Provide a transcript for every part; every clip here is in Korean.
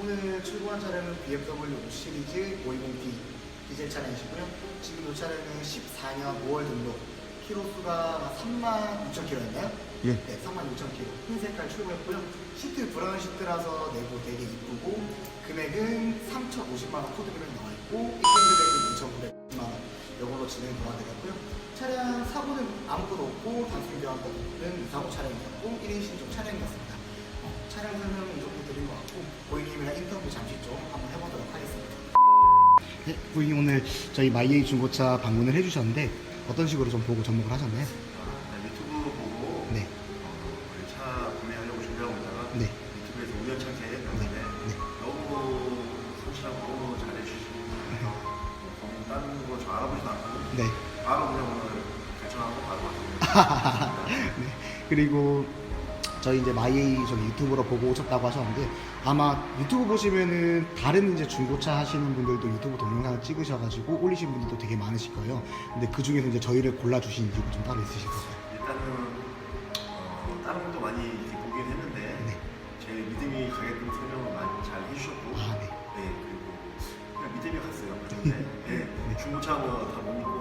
오늘 출고한 차량은 BMW 5 시리즈 520D 디젤 차량이시고요. 지금 이 차량은 14년 5월 등록, 키로수가 3만 6천 킬로였나요? 예. 네, 3만 6천 킬로. 흰 색깔 출고했고요. 시트 브라운 시트라서 내부 되게 이쁘고 금액은 3,050만 원 코드 금액 나와 있고 입금 금액은 2,900만 원. 이걸로 진행 도와드렸고요. 차량 사고는 아무것도 없고 단순 교환권은 무사고 차량이었고 1인 신 차량 설명은 이 정도 드린 것 같고 고객님이랑 인터뷰 잠시 좀 한번 해보도록 하겠습니다. 네, 고객님 오늘 저희 마이에이 중고차 방문을 해주셨는데 어떤 식으로 좀 보고 접목을 하셨나요? 아, 유튜브 보고 네, 어, 차 구매하려고 준비하고 있다가 네, 유튜브에서 우연찮게 네, 봤는데 네. 너무 성실하고 너무 잘해주시고 다른 거저 알아보지도 않고 네. 바로 그냥 오늘 결정하고 바로 왔습니다. 네. 그리고 저희 이제 마이에이 저기 유튜브로 보고 오셨다고 하셨는데 아마 유튜브 보시면은 다른 이제 중고차 하시는 분들도 유튜브 동영상을 찍으셔가지고 올리신 분들도 되게 많으실 거예요. 근데 그 중에서 이제 저희를 골라주신 이유가 좀 따로 있으실까요? 일단은 어, 다른 것도 많이 이렇게 보긴 했는데 네. 제 믿음이 가게끔 설명을 많이 잘 해주셨고 아, 네. 네, 그리고 그냥 믿음이 갔어요. 그런데 네, 중고차 뭐다못 믿고 한다고 하는데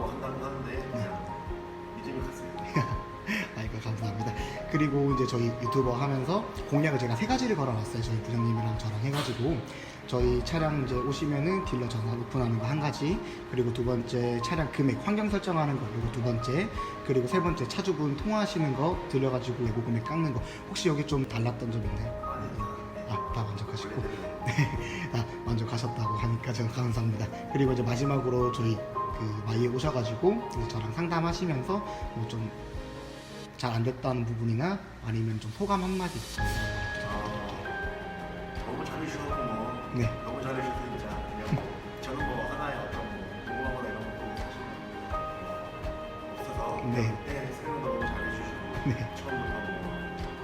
그리고 이제 저희 유튜버 하면서 공약을 제가 세 가지를 걸어놨어요. 저희 부장님이랑 저랑 해가지고 저희 차량 이제 오시면은 딜러 전화 오픈하는 거 한 가지, 그리고 두 번째 차량 금액 환경 설정하는 거, 그리고 두 번째 그리고 세 번째 차주분 통화하시는 거 들려가지고 예고 금액 깎는 거 혹시 여기 좀 달랐던 점 있나요? 아, 다 만족하시고 원래대로 다 만족하셨다고 하니까 제가 감사합니다. 그리고 이제 마지막으로 저희 그 마이에 오셔가지고 저랑 상담하시면서 뭐좀 잘 안 됐다는 부분이나 아니면 좀 소감 한마디 아, 너무 잘해주셔서 뭐 네. 너무 잘해주셔서 진짜 그냥 뭐 저는 뭐 하나의 어떤 뭐 궁금하거나 이런 것도 사실 뭐 없어서 네. 네, 설명도 너무 잘해주시고 네. 처음부터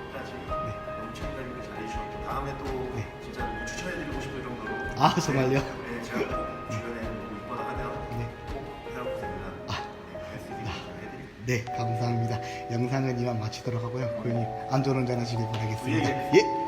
뭐까지 네. 너무 책임감 있게 잘해주셨고 다음에 또 네. 진짜 뭐 추천해드리고 싶을 정도로 아, 정말요? 네, 네, 제가 네 감사합니다. 영상은 이만 마치도록 하고요. 고객님 안전 운전 하시길 바라겠습니다. 예, 예